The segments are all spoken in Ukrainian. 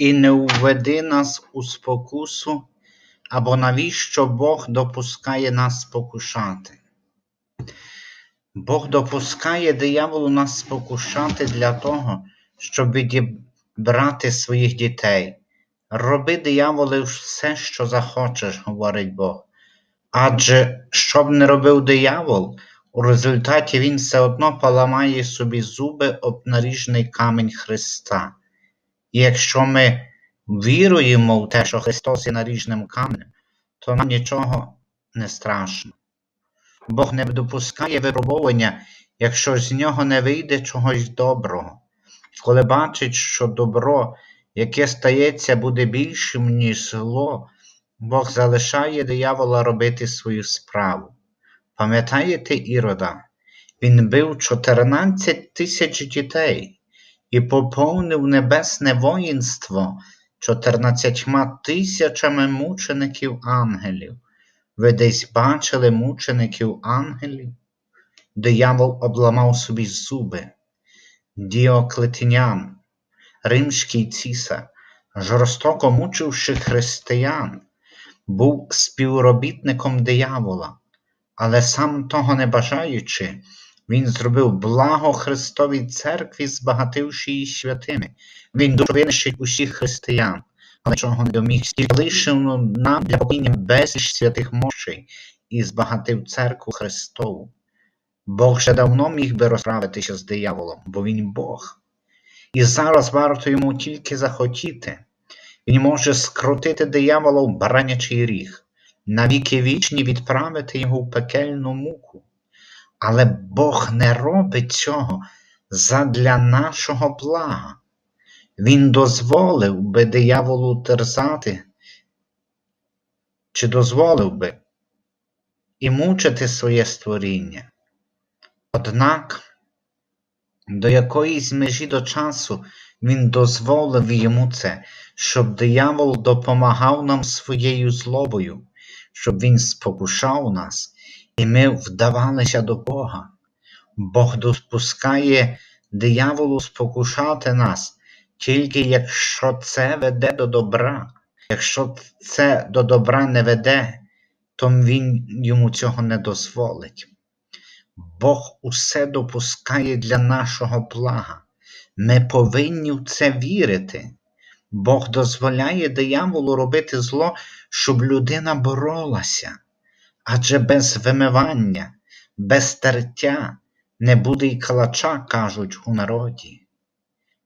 і не введи нас у спокусу, або навіщо Бог допускає нас спокушати? Бог допускає дияволу нас спокушати для того, щоб відібрати своїх дітей. Роби дияволе все, що захочеш, говорить Бог. Адже що б не робив диявол, у результаті він все одно поламає собі зуби об наріжний камінь Христа. І якщо ми віруємо в те, що Христос є наріжним каменем, то нам нічого не страшно. Бог не допускає випробування, якщо з нього не вийде чогось доброго. Коли бачить, що добро, яке стається, буде більшим, ніж зло, Бог залишає диявола робити свою справу. Пам'ятаєте Ірода? Він бив 14 тисяч дітей і поповнив небесне воїнство 14 тисячами мучеників ангелів. Ви десь бачили мучеників ангелів? Диявол обламав собі зуби. Діоклетинян, римський цісар, жорстоко мучивши християн, був співробітником диявола, але сам того не бажаючи, він зробив благо Христовій церкві, збагативши її святими. Він дуже винищить усіх християн, але чого не доміг, стільки лишив нам для покіння безліч святих мощей і збагатив церкву Христову. Бог ще давно міг би розправитися з дияволом, бо він Бог. І зараз варто йому тільки захотіти. Він може скрутити диявола в баранячий ріг, навіки вічні відправити його в пекельну муку. Але Бог не робить цього задля нашого блага. Він дозволив би дияволу терзати, чи дозволив би і мучити своє створіння. Однак до якоїсь межі до часу він дозволив йому це, щоб диявол допомагав нам своєю злобою, щоб він спокушав нас, і ми вдавалися до Бога. Бог допускає дияволу спокушати нас, тільки якщо це веде до добра. Якщо це до добра не веде, то він йому цього не дозволить. Бог усе допускає для нашого блага. Ми повинні в це вірити. Бог дозволяє дияволу робити зло, щоб людина боролася. Адже без вимивання, без тертя не буде й калача, кажуть у народі.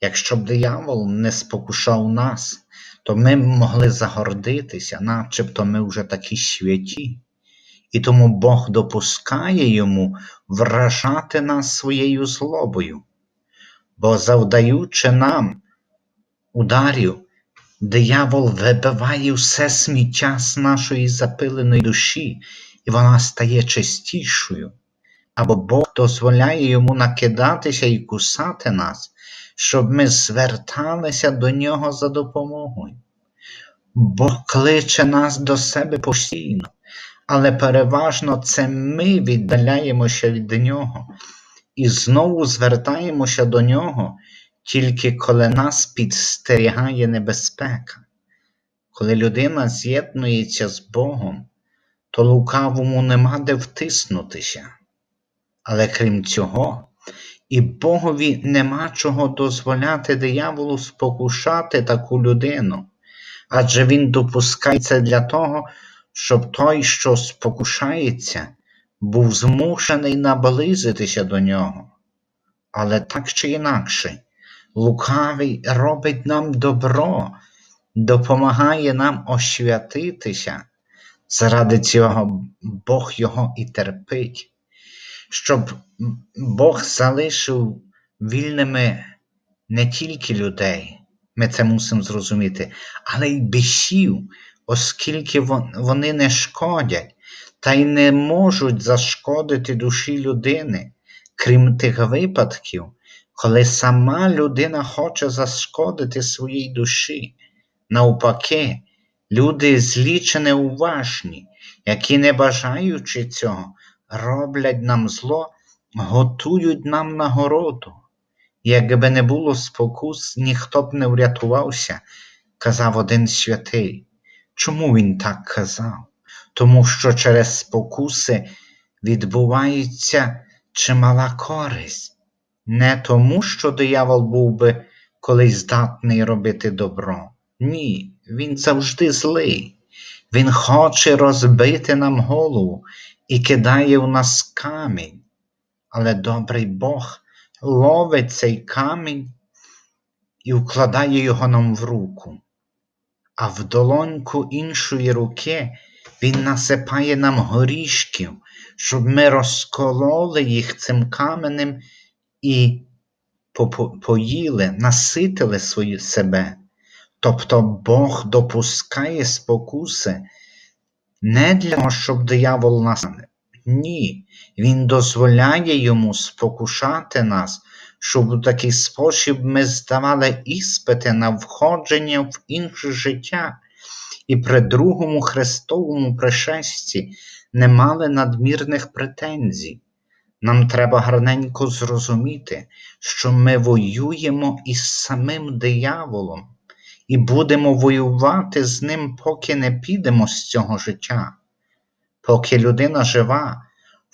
Якщо б диявол не спокушав нас, то ми б могли загордитися, начебто ми вже такі святі і тому Бог допускає йому вражати нас своєю злобою, бо, завдаючи нам ударів, диявол вибиває все сміття з нашої запиленої душі, і вона стає чистішою, або Бог дозволяє йому накидатися і кусати нас, щоб ми зверталися до нього за допомогою. Бог кличе нас до себе постійно але переважно це ми віддаляємося від нього і знову звертаємося до нього, тільки коли нас підстерігає небезпека. Коли людина з'єднується з Богом, то лукавому нема де втиснутися. Але крім цього, і Богові нема чого дозволяти дияволу спокушати таку людину, адже він допускає це для того, щоб той, що спокушається, був змушений наблизитися до нього. Але так чи інакше, лукавий робить нам добро, допомагає нам освятитися. Заради цього Бог його і терпить, щоб Бог залишив вільними не тільки людей, ми це мусимо зрозуміти, але й бісів, оскільки вони не шкодять та й не можуть зашкодити душі людини, крім тих випадків, коли сама людина хоче зашкодити своїй душі. Навпаки, люди злі чи неуважні, які, не бажаючи цього, роблять нам зло, готують нам нагороду. Якби не було спокус, ніхто б не врятувався, казав один святий. Чому він так казав? Тому що через спокуси відбувається чимала користь. Не тому, що диявол був би колись здатний робити добро. Ні, він завжди злий. Він хоче розбити нам голову і кидає в нас камінь. Але добрий Бог ловить цей камінь і вкладає його нам в руку, а в долоньку іншої руки він насипає нам горішків, щоб ми розкололи їх цим каменем і поїли, наситили свої себе. Тобто Бог допускає спокуси не для того, щоб диявол нас. Ні, Він дозволяє йому спокушати нас, щоб у такий спосіб ми здавали іспити на входження в інше життя, і при другому Христовому пришесті не мали надмірних претензій. Нам треба гарненько зрозуміти, що ми воюємо із самим дияволом і будемо воювати з ним, поки не підемо з цього життя. Поки людина жива,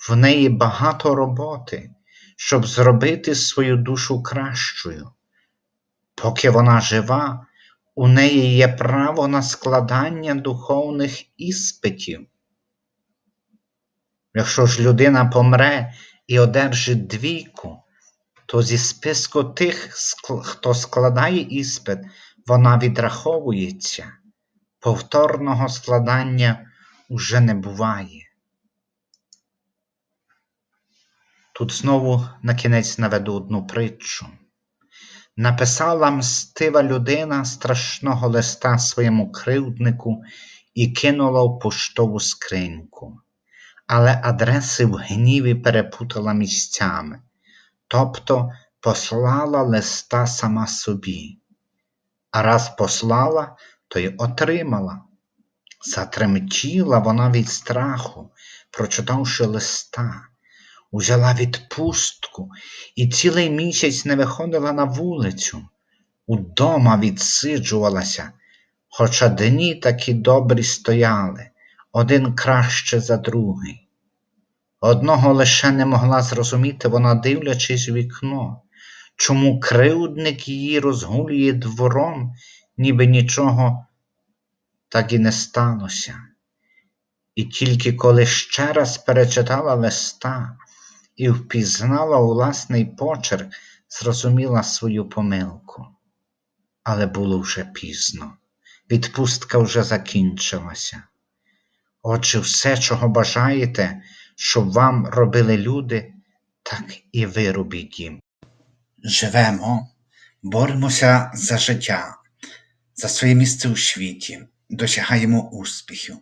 в неї багато роботи, щоб зробити свою душу кращою. Поки вона жива, у неї є право на складання духовних іспитів. Якщо ж людина помре і одержить двійку, то зі списку тих, хто складає іспит, вона відраховується. Повторного складання уже не буває. Тут знову на кінець наведу одну притчу. Написала мстива людина страшного листа своєму кривднику і кинула в поштову скриньку, але адреси в гніві перепутала місцями, тобто послала листа сама собі. А раз послала, то й отримала. Затремтіла вона від страху, прочитавши листа, узяла відпустку і цілий місяць не виходила на вулицю, удома відсиджувалася, хоча дні такі добрі стояли, один краще за другий. Одного лише не могла зрозуміти вона, дивлячись в вікно, чому кривдник її розгулює двором, ніби нічого так і не сталося. І тільки коли ще раз перечитала листа і впізнала власний почерк, зрозуміла свою помилку. Але було вже пізно. Відпустка вже закінчилася. Отже, все, чого бажаєте, щоб вам робили люди, так і ви робіть їм. Живемо, боремося за життя, за своє місце у світі, досягаємо успіхів.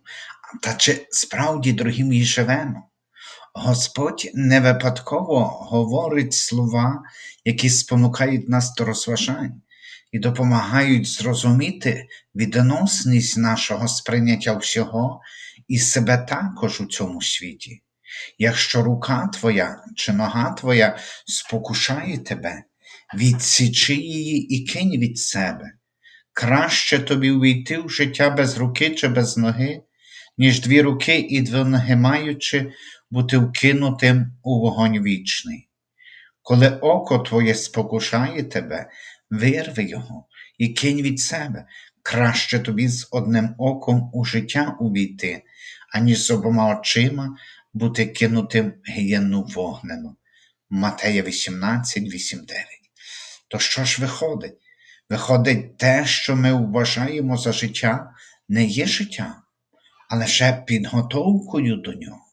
Та чи справді, дорогі мої, живемо? Господь не випадково говорить слова, які спонукають нас до розважань і допомагають зрозуміти відносність нашого сприйняття всього і себе також у цьому світі. Якщо рука твоя чи нога твоя спокушає тебе, відсічи її і кинь від себе. Краще тобі увійти в життя без руки чи без ноги, ніж дві руки і дві ноги маючи, бути вкинутим у вогонь вічний. Коли око твоє спокушає тебе, вирви його і кинь від себе. Краще тобі з одним оком у життя увійти, аніж з обома очима бути кинутим в гієнну вогнену. Матея 18, 8, 9. То що ж виходить? Виходить, те, що ми вважаємо за життя, не є життя, а лише підготовкою до нього.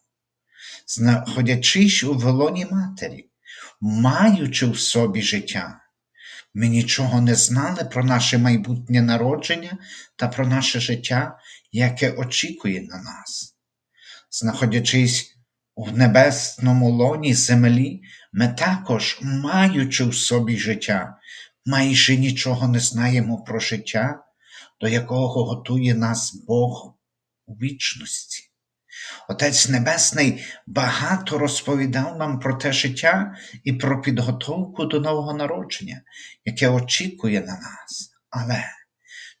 Знаходячись у волоні матері, маючи в собі життя, ми нічого не знали про наше майбутнє народження та про наше життя, яке очікує на нас. Знаходячись у небесному лоні землі, ми також, маючи в собі життя, майже нічого не знаємо про життя, до якого готує нас Бог у вічності. Отець Небесний багато розповідав нам про те життя і про підготовку до нового народження, яке очікує на нас. Але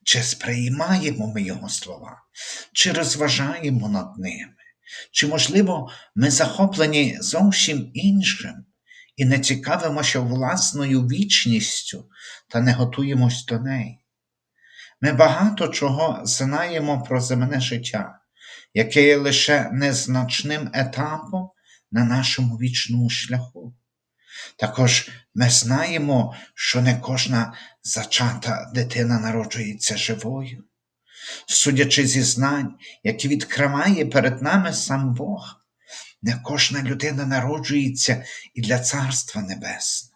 Чи сприймаємо ми Його слова, чи розважаємо над ними, чи, можливо, ми захоплені зовсім іншим і не цікавимося власною вічністю та не готуємось до неї. Ми багато чого знаємо про земне життя, яке є лише незначним етапом на нашому вічному шляху. Також ми знаємо, що не кожна зачата дитина народжується живою. Судячи зі знань, які відкриває перед нами сам Бог, не кожна людина народжується і для Царства Небесного.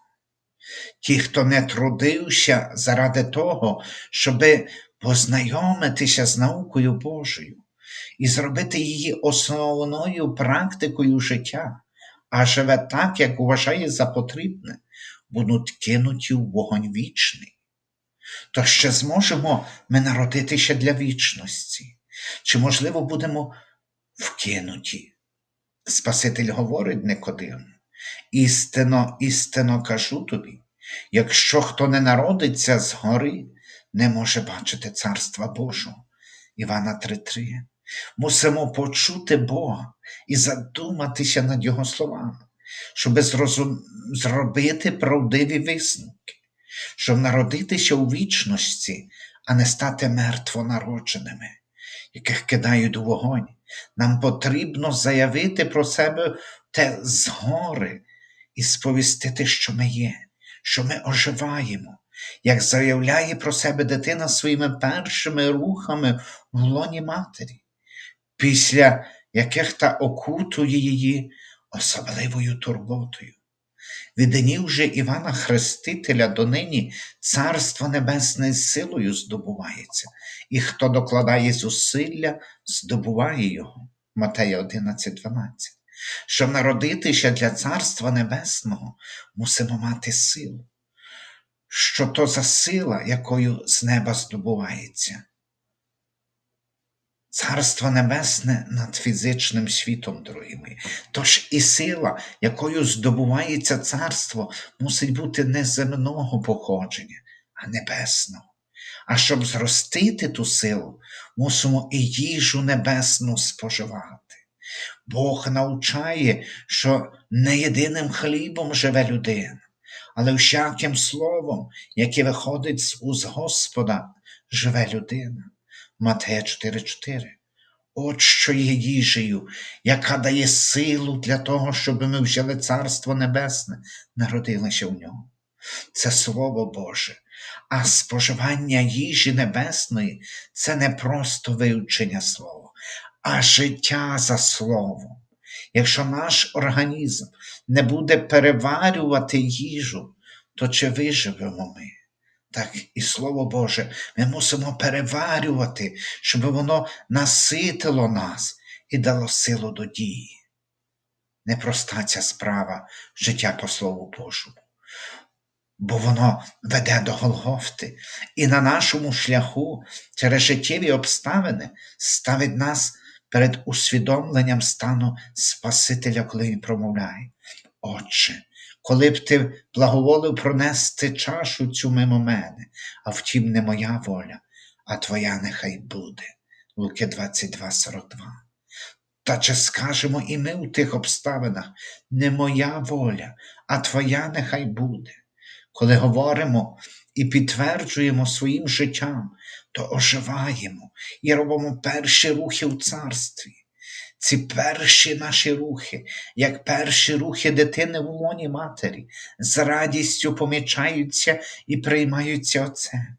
Ті, хто не трудився заради того, щоби познайомитися з наукою Божою і зробити її основною практикою життя, а живе так, як вважає за потрібне, будуть кинуті в вогонь вічний. То ще зможемо ми народитися для вічності, чи, можливо, будемо вкинуті. Спаситель говорить Никодиму, істинно, істинно кажу тобі, якщо хто не народиться згори, не може бачити Царства Божого. Івана 3:3. Мусимо почути Бога і задуматися над Його словами, щоб зрозум... зробити правдиві висновки, щоб народитися у вічності, а не стати мертвонародженими, яких кидають у вогонь. Нам потрібно заявити про себе те згори і сповістити, що ми є, що ми оживаємо, як заявляє про себе дитина своїми першими рухами в лоні матері, після яких та окутує її особливою турботою. Від же Івана Хрестителя донині Царство Небесне силою здобувається, і хто докладає зусилля, здобуває його. Матея 11,12. Щоб народитися для Царства Небесного, мусимо мати силу. Що то за сила, якою з неба здобувається? Царство Небесне над фізичним світом, дорогі мої. Тож і сила, якою здобувається царство, мусить бути не земного походження, а небесного. А щоб зростити ту силу, мусимо і їжу небесну споживати. Бог навчає, що не єдиним хлібом живе людина, але всяким словом, яке виходить з уст Господа, живе людина. Матея 4,4. От що є їжею, яка дає силу для того, щоб ми взяли Царство Небесне, народилися в ньому. Це Слово Боже, а споживання їжі небесної це не просто вивчення слова, а життя за словом. Якщо наш організм не буде переварювати їжу, то чи виживемо ми? Так і Слово Боже, ми мусимо переварювати, щоб воно наситило нас і дало силу до дії. Непроста ця справа життя по Слову Божому, бо воно веде до Голгофти і на нашому шляху через життєві обставини ставить нас перед усвідомленням стану Спасителя, коли Він промовляє. Отче, коли б ти благоволив пронести чашу цю мимо мене, а втім, не моя воля, а твоя нехай буде. Луки 22, 42. Та чи скажемо і ми у тих обставинах не моя воля, а твоя нехай буде. Коли говоримо і підтверджуємо своїм життям, то оживаємо і робимо перші рухи в царстві. Ці перші наші рухи, як перші рухи дитини в лоні матері, з радістю помічаються і приймаються Отцем.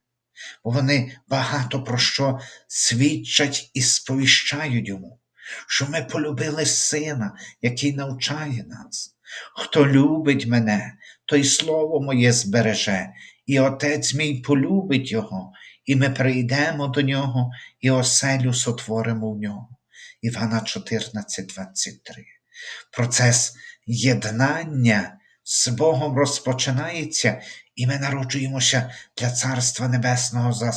Бо вони багато про що свідчать і сповіщають йому, що ми полюбили сина, який навчає нас. Хто любить мене, той слово моє збереже, і отець мій полюбить його, і ми прийдемо до нього, і оселю сотворимо в нього. Івана 14, 23. Процес єднання з Богом розпочинається, і ми народжуємося для Царства Небесного за.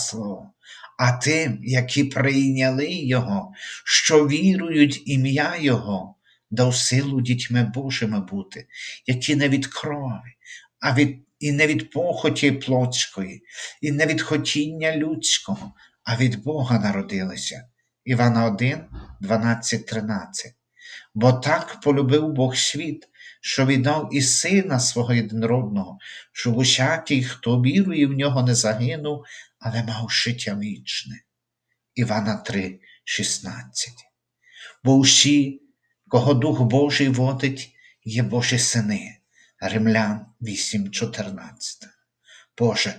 А тим, які прийняли Його, що вірують ім'я Його, дав силу дітьми Божими бути, які не від крові, а від і не від похоті плотської, і не від хотіння людського, а від Бога народилися. Івана 1, 12, 13. Бо так полюбив Бог світ, що віддав і сина свого єдинородного, щоб усякий, хто вірує в нього, не загинув, але мав життя вічне. Івана 3, 16. Бо усі, кого Дух Божий водить, є Божі сини. Римлян 8, 14. Боже,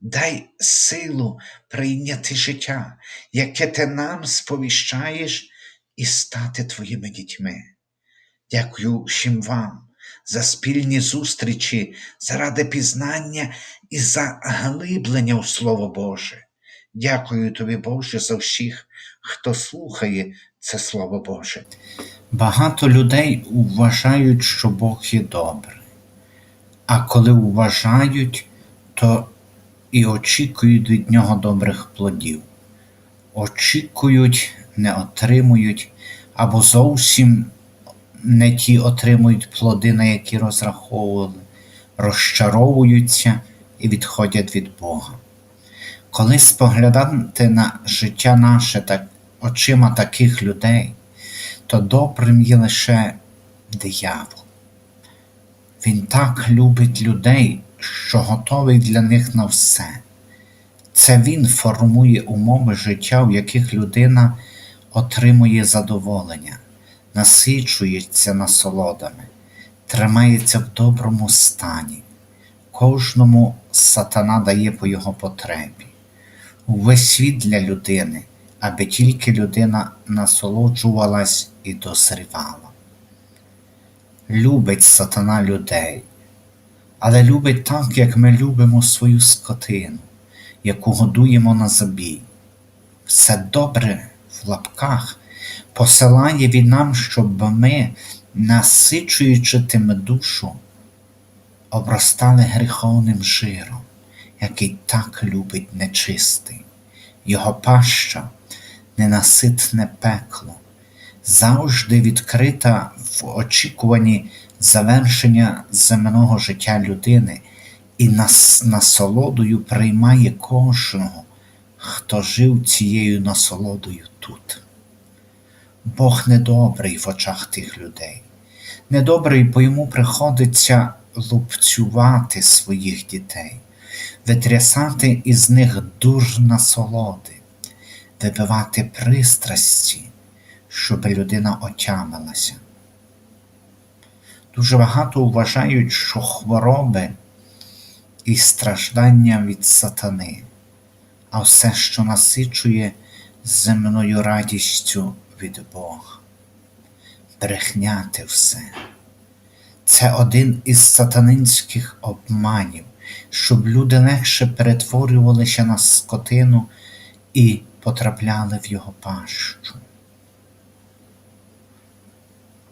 дай силу прийняти життя, яке ти нам сповіщаєш, і стати твоїми дітьми. Дякую всім вам за спільні зустрічі, заради пізнання і за глиблення у Слово Боже. Дякую тобі, Боже, за всіх, хто слухає це Слово Боже. Багато людей вважають, що Бог є добрий, а коли вважають, то і очікують від нього добрих плодів. Очікують, не отримують, або зовсім не ті отримують плоди, на які розраховували, розчаровуються і відходять від Бога. Коли споглядати на життя наше так, очима таких людей, то добрим є лише диявол. Він так любить людей, що готовий для них на все. Це він формує умови життя, в яких людина отримує задоволення, насичується насолодами, тримається в доброму стані. Кожному сатана дає по його потребі. Увесь світ для людини, аби тільки людина насолоджувалась і дозрівала. Любить сатана людей, але любить так, як ми любимо свою скотину, яку годуємо на забій. Все добре лапках посилає він нам, щоб ми, насичуючи тим душу, обростали гріховним жиром, який так любить нечистий, його паща ненаситне пекло, завжди відкрита в очікуванні завершення земного життя людини і нас насолодою приймає кожного, хто жив цією насолодою тут. Бог недобрий в очах тих людей, недобрий, бо йому приходиться лупцювати своїх дітей, витрясати із них дур насолоди, вибивати пристрасті, щоб людина отямилася. Дуже багато вважають, що хвороби і страждання від сатани, а все, що насичує земною радістю від Бога. Брехняти все. Це один із сатанинських обманів, щоб люди легше перетворювалися на скотину і потрапляли в його пащу.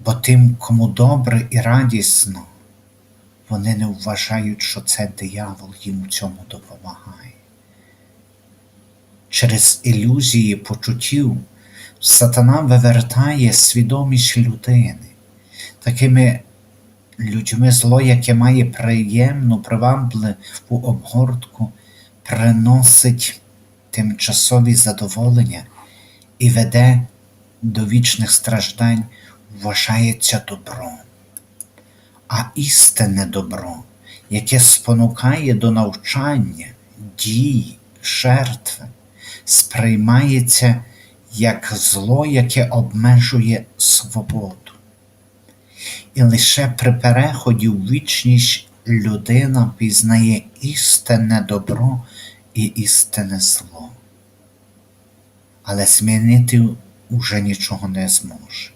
Бо тим, кому добре і радісно, вони не вважають, що це диявол їм у цьому допомагає. Через ілюзії почуттів сатана вивертає свідомість людини, такими людьми зло, яке має приємну, привабливу обгортку, приносить тимчасові задоволення і веде до вічних страждань, вважається добром. А істинне добро, яке спонукає до навчання, дій, жертви, сприймається як зло, яке обмежує свободу. І лише при переході в вічність людина пізнає істинне добро і істинне зло. Але змінити уже нічого не зможе.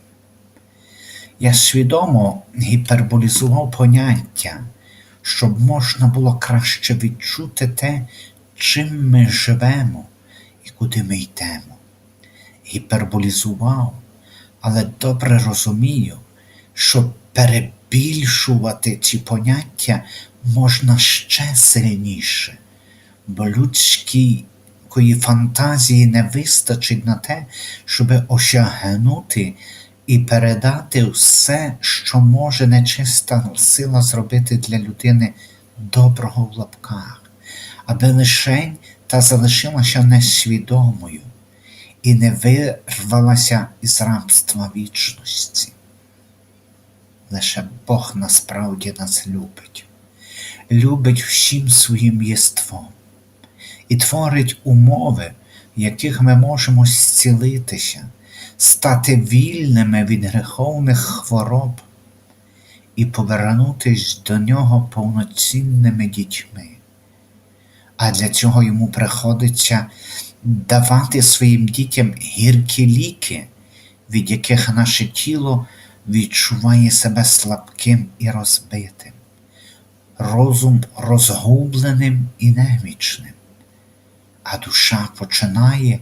Я свідомо гіперболізував поняття, щоб можна було краще відчути те, чим ми живемо куди ми йдемо. Гіперболізував, але добре розумію, що перебільшувати ці поняття можна ще сильніше, бо людської фантазії не вистачить на те, щоб осягнути і передати все, що може нечиста сила зробити для людини доброго в лапках, аби лишень та залишилася несвідомою і не вирвалася із рабства вічності. Лише Бог насправді нас любить, любить всім своїм єством і творить умови, в яких ми можемо зцілитися, стати вільними від греховних хвороб і повернутись до нього повноцінними дітьми. А для цього йому приходиться давати своїм дітям гіркі ліки, від яких наше тіло відчуває себе слабким і розбитим, розум розгубленим і немічним, а душа починає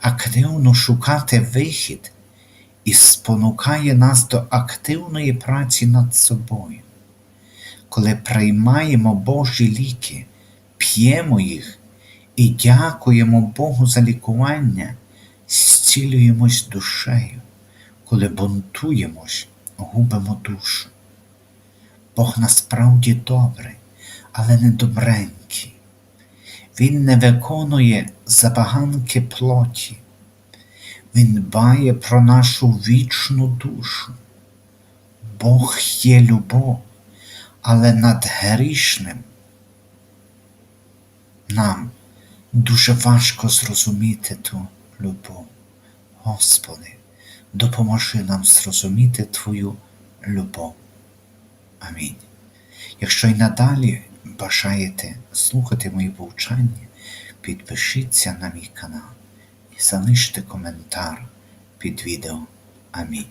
активно шукати вихід і спонукає нас до активної праці над собою. Коли приймаємо Божі ліки, п'ємо їх і дякуємо Богу за лікування, зцілюємось душею, коли бунтуємось, губимо душу. Бог насправді добрий, але не добренький. Він не виконує забаганки плоті. Він дбає про нашу вічну душу. Бог є любов, але над грішним нам дуже важко зрозуміти ту любов. Господи, допоможи нам зрозуміти Твою любов. Амінь. Якщо й надалі бажаєте слухати мої повчання, підпишіться на мій канал і залиште коментар під відео. Амінь.